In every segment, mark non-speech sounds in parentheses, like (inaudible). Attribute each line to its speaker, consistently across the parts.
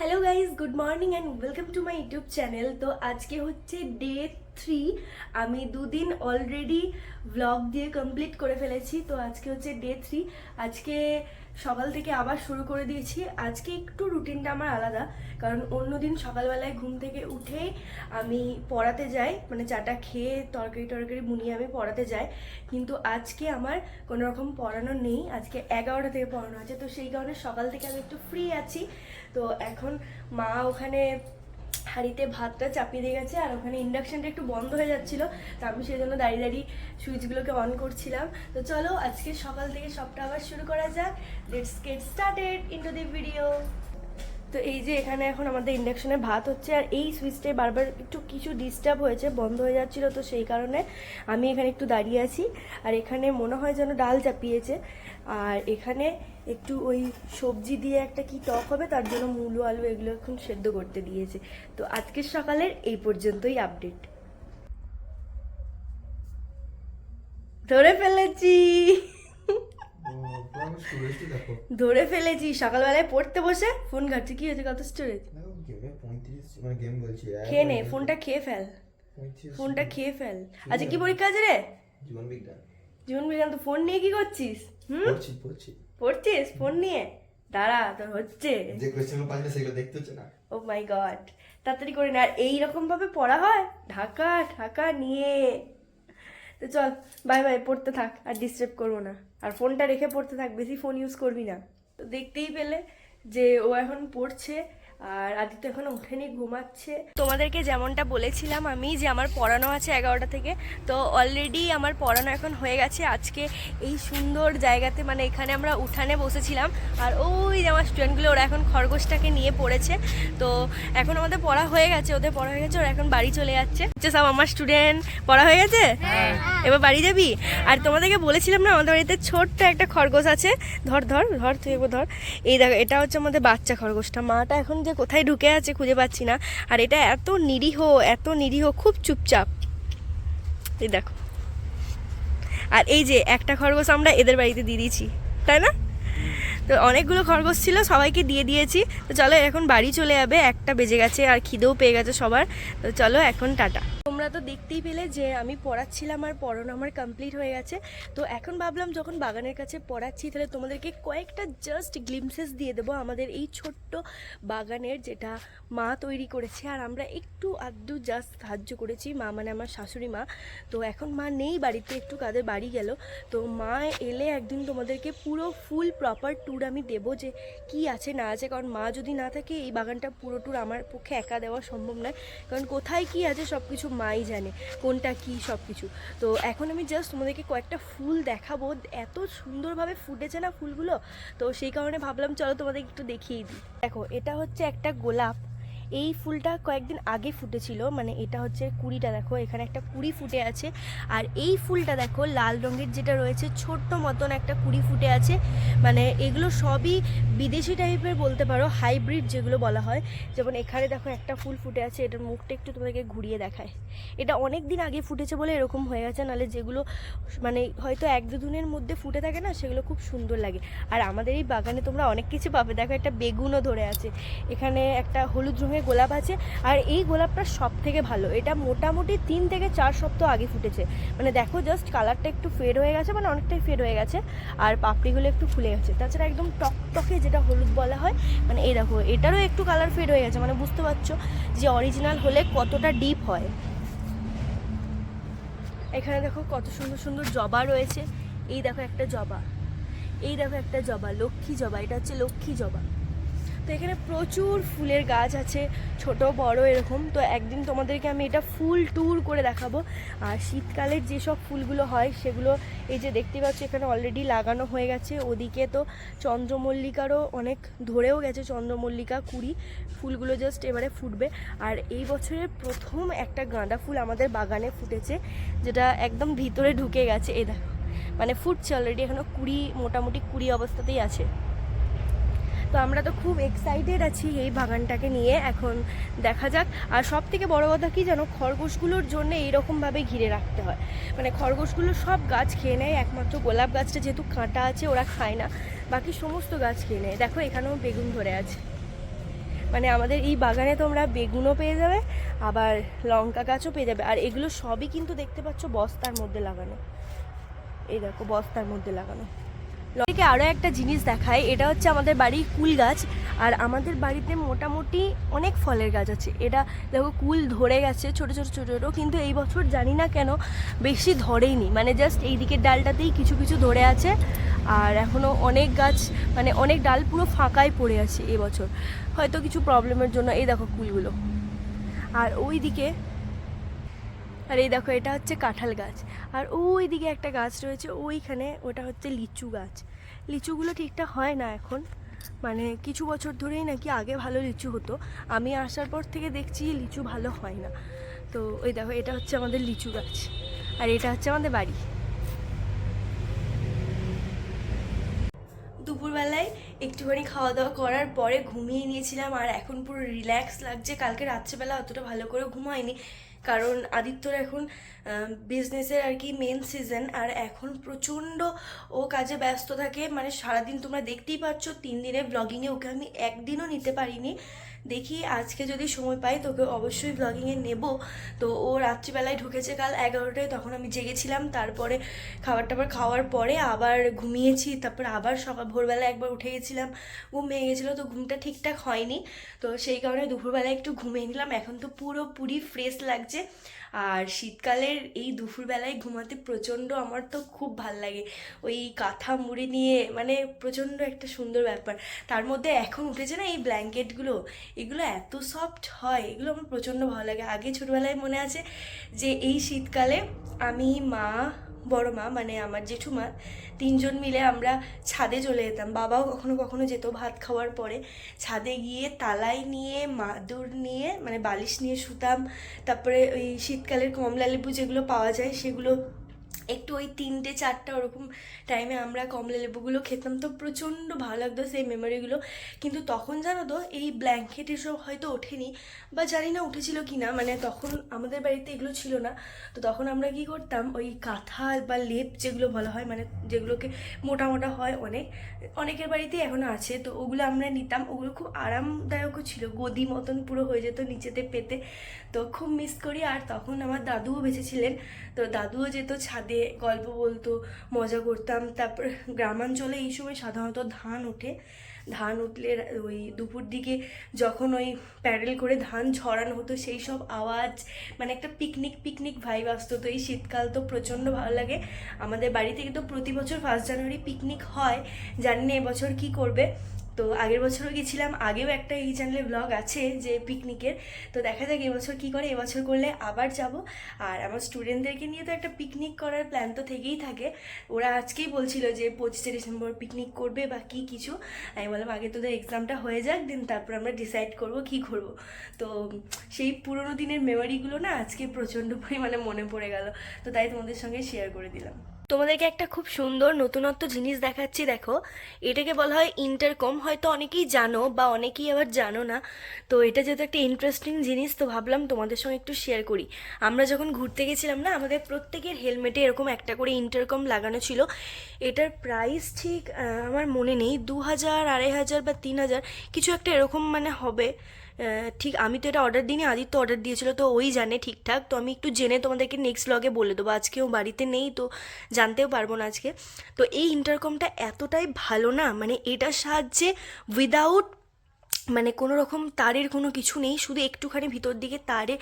Speaker 1: Hello guys good morning and welcome to my YouTube channel তো আজকে হচ্ছে day three আমি দুদিন অলরেডি ব্লগ দিয়ে কমপ্লিট করে ফেলেছি। তো আজকে হচ্ছে ডে থ্রি আজকে সকাল থেকে আবার শুরু করে দিয়েছি। আজকে একটু রুটিনটা আমার আলাদা, কারণ অন্যদিন সকালবেলায় ঘুম থেকে উঠে আমি পড়াতে যাই মানে চাটা খেয়ে তরকারি টরকারি বুনিয়ে আমি পড়াতে যাই। কিন্তু আজকে আমার কোনো রকম পড়ানো নেই। আজকে এগারোটা থেকে পড়ানো আছে, তো সেই কারণে সকাল থেকে আমি একটু ফ্রি আছি। তো এখন মা ওখানে হাঁড়িতে ভাতটা চাপিয়ে দিয়ে গেছে আর ওখানে ইন্ডাকশানটা একটু বন্ধ হয়ে যাচ্ছিল, তো আমি সেই জন্য দাঁড়িয়ে দাঁড়িয়ে সুইচগুলোকে অন করছিলাম। তো চলো আজকে সকাল থেকে সবটা আবার শুরু করা যাক। Let's get started into the video তো এই যে এখানে এখন আমাদের ইন্ডাকশনে ভাত হচ্ছে আর এই সুইচটায় বারবার একটু কিছু ডিস্টার্ব হয়েছে, বন্ধ হয়ে যাচ্ছিল, তো সেই কারণে আমি এখানে একটু দাঁড়িয়ে আছি। আর এখানে মনে হয় যেন ডাল চাপিয়েছে। আর এখানে একটু ওই সবজি দিয়ে একটা কি টক হবে তার জন্য মূলো আলু এগুলো এখন সেদ্ধ করতে দিয়েছে। তো আজকের সকালের এই পর্যন্তই আপডেট ধরে ফেলেছি। ধরে ফেলেছি সকালবেলায় পড়তে বসে ফোন ঘাটছি। কি হয়েছে কত স্টোরেজ খেয়ে নে ফোনটা খেয়ে ফেল। ফোনটা খেয়ে ফেল। আচ্ছা কি পরীক্ষা আছে রে?
Speaker 2: জীবন বিজ্ঞান।
Speaker 1: জীবন বিজ্ঞান তো ফোন নিয়ে কি করছিস? হুম?
Speaker 2: পড়ছি পড়ছি।
Speaker 1: পড়ছিস? ফোন নিয়ে? দাঁড়া তোর হচ্ছে।
Speaker 2: যে কোয়েশ্চেন পাচ্ছি সেগুলো দেখতে হচ্ছে না।
Speaker 1: ও মাই গড তাড়াতাড়ি করে না। আর এইরকম ভাবে পড়া হয়? ঢাকা ঢাকা নিয়ে। তো চল বাই বাই পড়তে থাক আর ডিস্টার্ব করব না। আর ফোনটা রেখে পড়তে থাক বেশি ফোন ইউজ করবি না। তো দেখতেই পেলে যে ও এখন পড়ছে। আর আদিত্য এখন ওঠেনি ঘুমাচ্ছে। তোমাদেরকে যেমনটা বলেছিলাম আমি যে আমার পড়ানো আছে এগারোটা থেকে তো অলরেডি আমার পড়ানো এখন হয়ে গেছে। আজকে এই সুন্দর জায়গাতে মানে এখানে আমরা উঠানে বসেছিলাম আর ওই যে আমার স্টুডেন্টগুলো ওরা এখন খরগোশটাকে নিয়ে পড়েছে। তো এখন আমাদের পড়া হয়ে গেছে ওদের পড়া হয়ে গেছে ওরা এখন বাড়ি চলে যাচ্ছে। সব আমার স্টুডেন্ট পড়া হয়ে গেছে? এবার বাড়ি যাবি? আর তোমাদেরকে বলেছিলাম না আমাদের বাড়িতে ছোট্ট একটা খরগোশ আছে। ধর ধর ধর তুই এবার ধর। এই দেখো এটা হচ্ছে আমাদের বাচ্চা খরগোশটা। মাটা এখন যে কোথায় ঢুকে আছে খুঁজে পাচ্ছি না। আর এটা এত নিরীহ এত নিরীহ, খুব চুপচাপ। এই দেখো। আর এই যে একটা খরগোশ আমরা এদের বাড়িতে দিয়ে দিয়েছি, তাই না? তো অনেকগুলো খরগোশ ছিল, সবাইকে দিয়ে দিয়েছি। তো চলো এখন বাড়ি চলে যাবে, একটা বেজে গেছে আর খিদেও পেয়ে গেছে সবার। তো চলো এখন টাটা। তোমরা তো দেখতেই পেলে যে আমি পড়াচ্ছিলাম আর পড়ানো আমার কমপ্লিট হয়ে গেছে। তো এখন ভাবলাম যখন বাগানের কাছে পড়াচ্ছি, তাহলে তোমাদেরকে কয়েকটা জাস্ট গ্লিমসেস দিয়ে দেবো আমাদের এই ছোট্ট বাগানের যেটা মা তৈরি করেছে। আর আমরা একটু আধটু জাস্ট সাহায্য করেছি, মা মানে আমার শাশুড়ি মা। তো এখন মা নেই বাড়িতে, একটু কাদের বাড়ি গেল। তো মা এলে একদিন তোমাদেরকে পুরো ফুল প্রপার ট্যুর আমি দেবো যে কি আছে না আছে। কারণ মা যদি না থাকে, এই বাগানটা পুরো ট্যুর আমার পক্ষে একা দেওয়া সম্ভব নয়। কারণ কোথায় কি আছে সব কিছু মাই জানে কোনটা কি সব কিছু তো এখন আমি জাস্ট তোমাদেরকে কয়েকটা ফুল দেখাবো। এত সুন্দরভাবে ফুটেছে না ফুলগুলো। তো সেই কারণে ভাবলাম, চলো তোমাদের একটু দেখিয়ে দিই। দেখো, এটা হচ্ছে একটা গোলাপ। এই ফুলটা কয়েকদিন আগে ফুটেছিল মানে এটা হচ্ছে কুড়িটা, দেখো, এখানে একটা কুড়ি ফুটে আছে। আর এই ফুলটা দেখো, লাল রঙের যেটা রয়েছে, ছোট্ট মতন একটা কুড়ি ফুটে আছে। মানে এগুলো সবই বিদেশি টাইপের বলতে পারো হাইব্রিড যেগুলো বলা হয়। যেমন এখানে দেখো একটা ফুল ফুটে আছে, এটার মুখটা একটু তোমাদেরকে ঘুরিয়ে দেখায়। এটা অনেক দিন আগে ফুটেছে বলে এরকম হয়ে গেছে, নাহলে যেগুলো মানে হয়তো এক দুদিনের মধ্যে ফুটে থাকে না, সেগুলো খুব সুন্দর লাগে। আর আমাদের এই বাগানে তোমরা অনেক কিছু পাবে। দেখো, একটা বেগুনও ধরে আছে। এখানে একটা হলুদ রঙের গোলাপ আছে, আর এই গোলাপটা সব থেকে ভালো। এটা মোটামুটি তিন থেকে চার সপ্তাহ আগে ফুটেছে। মানে দেখো জাস্ট কালারটা একটু ফেড হয়ে গেছে মানে অনেকটাই ফেড হয়ে গেছে, আর পাপড়িগুলো একটু ফুলে গেছে। তাছাড়া একদম টকটকে যেটা হলুদ বলা হয় মানে এই দেখো, এটারও একটু কালার ফেড হয়ে গেছে মানে বুঝতে পারছ যে অরিজিনাল হলে কতটা ডিপ হয়। এখানে দেখো কত সুন্দর সুন্দর জবা রয়েছে। এই দেখো একটা জবা। এই দেখো একটা জবা, লক্ষ্মী জবা, এটা হচ্ছে লক্ষ্মী জবা। তো এখানে প্রচুর ফুলের গাছ আছে, ছোট, বড় এরকম। তো একদিন তোমাদেরকে আমি এটা ফুল ট্যুর করে দেখাবো। আর শীতকালের যেসব ফুলগুলো হয়, সেগুলো এই যে দেখতে পাচ্ছ, এখানে অলরেডি লাগানো হয়ে গেছে। ওদিকে তো চন্দ্রমল্লিকারও অনেক ধরেও গেছে, চন্দ্রমল্লিকা, কুড়ি। ফুলগুলো জাস্ট এবারে ফুটবে। আর এই বছরের প্রথম একটা গাঁদা ফুল আমাদের বাগানে ফুটেছে, যেটা একদম ভিতরে ঢুকে গেছে। এ দেখো মানে ফুটছে অলরেডি এখনও কুড়ি, মোটামুটি কুড়ি অবস্থাতেই আছে। তো আমরা তো খুব এক্সাইটেড আছি এই বাগানটাকে নিয়ে। এখন দেখা যাক। আর সব থেকে বড় কথা কি জানো খরগোশগুলোর জন্য এইরকমভাবে ঘিরে রাখতে হয়। মানে খরগোশগুলো সব গাছ খেয়ে নেয়, একমাত্র গোলাপ গাছটা যেহেতু কাঁটা আছে, ওরা খায় না। বাকি সমস্ত গাছ খেয়ে নেয়। দেখো এখানেও বেগুন ধরে আছে। মানে আমাদের এই বাগানে তোমরা বেগুনও পেয়ে যাবে, আবার লঙ্কা গাছও পেয়ে যাবে। আর এগুলো সবই কিন্তু দেখতে পাচ্ছ বস্তার মধ্যে লাগানো। এই দেখো, বস্তার মধ্যে লাগানো। থেকে আরও একটা জিনিস দেখায়, এটা হচ্ছে আমাদের বাড়ির কুল গাছ, আর আমাদের বাড়িতে মোটামুটি অনেক ফলের গাছ আছে। এটা দেখো কুল ধরে গেছে ছোট ছোট ছোট, ছোটো, কিন্তু এই বছর জানি না কেন বেশি ধরেইনি। মানে জাস্ট এই দিকের ডালটাতেই কিছু কিছু ধরে আছে, আর এখনও অনেক গাছ মানে অনেক ডাল পুরো ফাঁকাই পড়ে আছে এবছর হয়তো কিছু প্রবলেমের জন্য এই দেখো কুলগুলো। আর ওই দিকে আর এই দেখো, এটা হচ্ছে কাঁঠাল গাছ। আর ওই দিকে একটা গাছ রয়েছে, ওইখানে ওটা হচ্ছে লিচু গাছ। লিচুগুলো ঠিকঠাক হয় না এখন। মানে কিছু বছর ধরেই নাকি আগে ভালো লিচু হতো। আমি আসার পর থেকে দেখছি লিচু ভালো হয় না। তো ওই দেখো, এটা হচ্ছে আমাদের লিচু গাছ। আর এটা হচ্ছে আমাদের বাড়ি। দুপুরবেলায় একটুখানি খাওয়া দাওয়া করার পরে ঘুমিয়ে নিয়েছিলাম, আর এখন পুরো রিল্যাক্স লাগছে। কালকে রাত্রেবেলা অতটা ভালো করে ঘুমায়নি কারণ আদিত্যর এখন বিজনেসের আর কি মেন সিজন আর এখন প্রচণ্ড ও কাজে ব্যস্ত থাকে। মানে সারাদিন তোমরা দেখতেই পাচ্ছ, তিন দিনে ব্লগিংয়ে ওকে আমি একদিনও নিতে পারিনি। দেখি আজকে যদি সময় পাই, তোকে অবশ্যই ব্লগিংয়ে নেব। তো ও রাত্রিবেলায় ঢুকেছে কাল এগারোটায়, তখন আমি জেগেছিলাম। তারপরে খাবার টাবার খাওয়ার পরে আবার ঘুমিয়েছি, তারপর আবার সকাল, ভোরবেলা একবার উঠে গেছিলাম। ঘুম ভেঙে গেছিল, তো ঘুমটা ঠিকঠাক হয়নি। তো সেই কারণে দুপুরবেলায় একটু ঘুমিয়ে নিলাম। এখন তো পুরোপুরি ফ্রেশ লাগছে। আর শীতকালের এই দুপুরবেলায় ঘুমাতে প্রচণ্ড আমার তো খুব ভালো লাগে। ওই কাঁথা মুড়ি নিয়ে মানে প্রচণ্ড একটা সুন্দর ব্যাপার। তার মধ্যে এখন উঠেছে না এই ব্ল্যাঙ্কেটগুলো এগুলো এত সফট হয়, এগুলো আমার প্রচণ্ড ভালো লাগে। আগে ছোটোবেলায় মনে আছে যে এই শীতকালে আমি মা, বড় মা মানে আমার জেঠুমা তিনজন মিলে আমরা ছাদে চলে যেতাম। বাবাও কখনো কখনো যেত ভাত খাওয়ার পরে। ছাদে গিয়ে তালাই নিয়ে, মাদুর নিয়ে মানে বালিশ নিয়ে শুতাম। তারপরে ওই শীতকালের কমলা লেবু যেগুলো পাওয়া যায় সেগুলো একটু ওই তিনটে, চারটা ওরকম টাইমে আমরা কমলা লেবুগুলো খেতাম। তো প্রচণ্ড ভালো লাগতো সেই মেমোরিগুলো কিন্তু তখন জানো তো, এই ব্ল্যাঙ্কেট এসব হয়তো ওঠেনি, বা জানি না উঠেছিল কি না মানে তখন আমাদের বাড়িতে এগুলো ছিল না। তো তখন আমরা কি করতাম, ওই কাঁথা বা লেপ যেগুলো বলা হয় মানে যেগুলোকে মোটা মোটা হয় অনেক, অনেকের বাড়িতেই এখনও আছে, তো ওগুলো আমরা নিতাম। ওগুলো খুব আরামদায়কও ছিল, গদি মতন পুরো হয়ে যেত নিচেতে পেতে। তো খুব মিস করি। আর তখন আমার দাদুও বেঁচেছিলেন তো দাদুও যেত ছাদে গল্প বলতো, মজা করতাম। তারপর গ্রামাঞ্চলে এই সময় সাধারণত ধান ওঠে। ধান উঠলে ওই দুপুর দিকে যখন ওই প্যাডেল করে ধান ছড়ানো হতো, সেই সব আওয়াজ মানে একটা পিকনিক পিকনিক ভাইব আসতো। তো এই শীতকাল তো প্রচণ্ড ভালো লাগে। আমাদের বাড়ি থেকে তো প্রতি বছর ফার্স্ট জানুয়ারি পিকনিক হয়। জানি না এবছর কী করবে। তো আগের বছরও গেছিলাম, আগেও একটা এই চ্যানেলে ব্লগ আছে যে পিকনিকের তো দেখা যাক এবছর কী করে এবছর করলে আবার যাব। আর আমার স্টুডেন্টদেরকে নিয়ে তো একটা পিকনিক করার প্ল্যান তো থেকেই থাকে। ওরা আজকেই বলছিল যে পঁচিশে ডিসেম্বর পিকনিক করবে বা কী কিছু। আমি বললাম, আগে তোদের এক্সামটা হয়ে যাক দিন তারপর আমরা ডিসাইড করব কী করব। তো সেই পুরোনো দিনের মেমোরিগুলো না আজকে প্রচণ্ড পরিমাণে মনে পড়ে গেল। তো তাই তোমাদের সঙ্গে শেয়ার করে দিলাম। তোমাদেরকে একটা খুব সুন্দর নতুনত্ব জিনিস দেখাচ্ছি, দেখো। এটাকে বলা হয় ইন্টারকম হয়তো অনেকেই জানো বা অনেকেই আবার জানো না। তো এটা যেহেতু একটা ইন্টারেস্টিং জিনিস, তো ভাবলাম তোমাদের সঙ্গে একটু শেয়ার করি। আমরা যখন ঘুরতে গেছিলাম না, আমাদের প্রত্যেকের হেলমেটে এরকম একটা করে ইন্টারকম লাগানো ছিল। এটার প্রাইস ঠিক আমার মনে নেই, দু হাজার, আড়াই হাজার বা তিন হাজার, কিছু একটা এরকম মানে হবে। ঠিক আমি তো এটা অর্ডার দিইনি, আদিত্য অর্ডার দিয়েছিল, তো ওই জানে ঠিকঠাক। তো আমি একটু জেনে তোমাদেরকে নেক্সট ব্লগে বলে দেবো। আজকেও বাড়িতে নেই, তো জানতেও পারব না আজকে। তো এই ইন্টারকমটা এতটাই ভালো না মানে এটার সাহায্যে উইদাউট মানে কোনো রকম তারের কোনো কিছু নেই, শুধু একটুখানি ভিতর দিকে তারে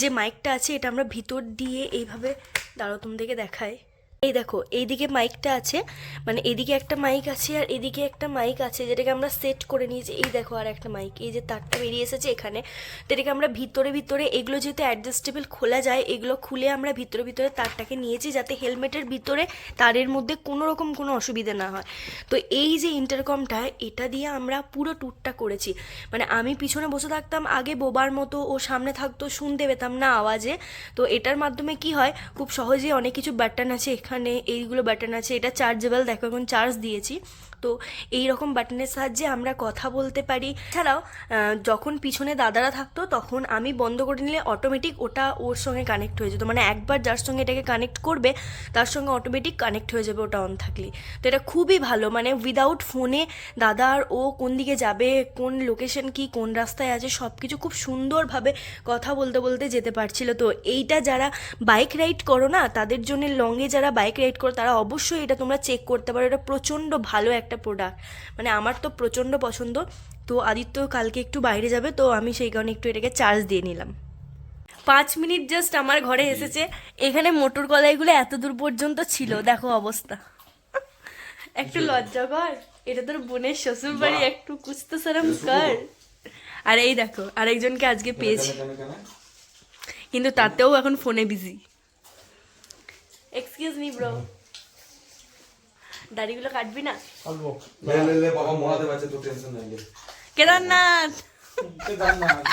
Speaker 1: যে মাইকটা আছে, এটা আমরা ভিতর দিয়ে এইভাবে দাঁড়াও তোমাদেরকে দেখায় এই দেখো, এইদিকে মাইকটা আছে মানে এদিকে একটা মাইক আছে আর এদিকে একটা মাইক আছে যেটাকে আমরা সেট করে নিয়েছি। এই দেখো আর একটা মাইক এই যে তারটা বেরিয়ে এসেছে এখানে। তো এটাকে আমরা ভিতরে ভিতরে, এগুলো যেহেতু অ্যাডজাস্টেবল খোলা যায়, এগুলো খুলে আমরা ভিতরে ভিতরে তারটাকে নিয়েছি যাতে হেলমেটের ভিতরে তারের মধ্যে কোনো রকম কোনো অসুবিধা না হয়। তো এই যে ইন্টারকমটা এটা দিয়ে আমরা পুরো ট্যুরটা করেছি। মানে আমি পিছনে বসে থাকতাম, আগে বোবার মতো, ও সামনে থাকতো, শুনতে পেতাম না আওয়াজে। তো এটার মাধ্যমে কি হয়, খুব সহজেই অনেক কিছু বাটন আছে এখানে। এইগুলো বাটন আছে এটা চার্জেবল দেখো এখন চার্জ দিয়েছি। তো এই রকম বাটনের সাহায্যে আমরা কথা বলতে পারি। এছাড়াও আহ, যখন পিছনে দাদারা থাকতো তখন আমি বন্ধ করে নিলে অটোমেটিক ওটা ওর সঙ্গে কানেক্ট হয়ে যেত। মানে একবার যার সঙ্গে এটাকে কানেক্ট করবে তার সঙ্গে অটোমেটিক কানেক্ট হয়ে যাবে ওটা অন থাকলে তো এটা খুবই ভালো মানে উইদাউট ফোনে দাদা আর ও কোন দিকে যাবে কোন লোকেশন কি কোন রাস্তায় আছে সব কিছু খুব সুন্দরভাবে কথা বলতে বলতে যেতে পারছিল। তো এইটা যারা বাইক রাইড করো না তাদের জন্য লংয়ে যারা বাইক রাইড করো তারা অবশ্যই এটা তোমরা চেক করতে পারো। এটা প্রচণ্ড ভালো একটা প্রোডাক্ট মানে আমার তো প্রচণ্ড পছন্দ। তো আদিত্য কালকে একটু বাইরে যাবে তো আমি সেই কারণে একটু এটাকে চার্জ দিয়ে নিলাম। পাঁচ মিনিট জাস্ট আমার ঘরে এসেছে। এখানে মোটর কলাইগুলো এত দূর পর্যন্ত ছিল দেখো অবস্থা। (laughs) একটু লজ্জা কর এটা তোর বোনের শ্বশুর বাড়ি একটু কুস্তো সারাম কর। আর এই দেখো আরেকজনকে আজকে পেয়েছি। কিন্তু তাতেও এখন ফোনে বিজি এক্সকিউজ মি ব্রো দাড়িগুলো কাটবি না?
Speaker 3: অল্প
Speaker 2: লে লে লে বাবা মহাদেব আছে তো টেনশন নাই লে।
Speaker 1: কেদারনাথ!
Speaker 3: কেদারনাথ।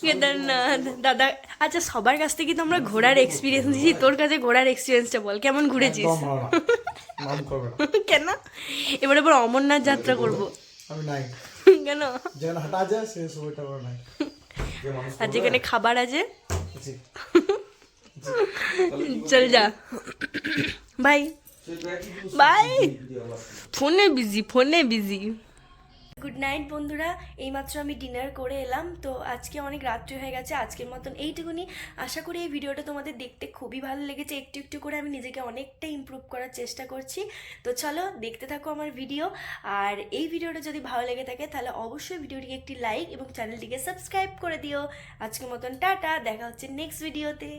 Speaker 1: কেদারনাথ। দাদা আচ্ছা সবার কাছ থেকে তো আমরা ঘোরার এক্সপিরিয়েন্স দিয়েছি তোর কাছে ঘোরার এক্সপিরিয়েন্সটা বল কেমন ঘুরেছিস? কেন? এবার এবার অমরনাথ যাত্রা করব।
Speaker 3: আমি নাই।
Speaker 1: কেন?
Speaker 3: যেখানে হাঁটা যায় সে সময়টা করে নাই।
Speaker 1: আর যেখানে খাবার আছে?
Speaker 3: জি।
Speaker 1: চল যা। বাই। বাই। ফোনে বিজি ফোনে বিজি গুড নাইট বন্ধুরা। এইমাত্র আমি ডিনার করে এলাম। তো আজকে অনেক রাত্রি হয়ে গেছে। আজকের মতন এইটুকুনি। আশা করি এই ভিডিওটা তোমাদের দেখতে খুবই ভালো লেগেছে। একটু একটু করে আমি নিজেকে অনেকটা ইমপ্রুভ করার চেষ্টা করছি। তো চলো, দেখতে থাকো আমার ভিডিও আর এই ভিডিওটা যদি ভালো লেগে থাকে, তাহলে অবশ্যই ভিডিওটিকে একটি লাইক এবং চ্যানেলটিকে সাবস্ক্রাইব করে দিও। আজকের মতন টাটা। দেখা হচ্ছে নেক্সট ভিডিওতে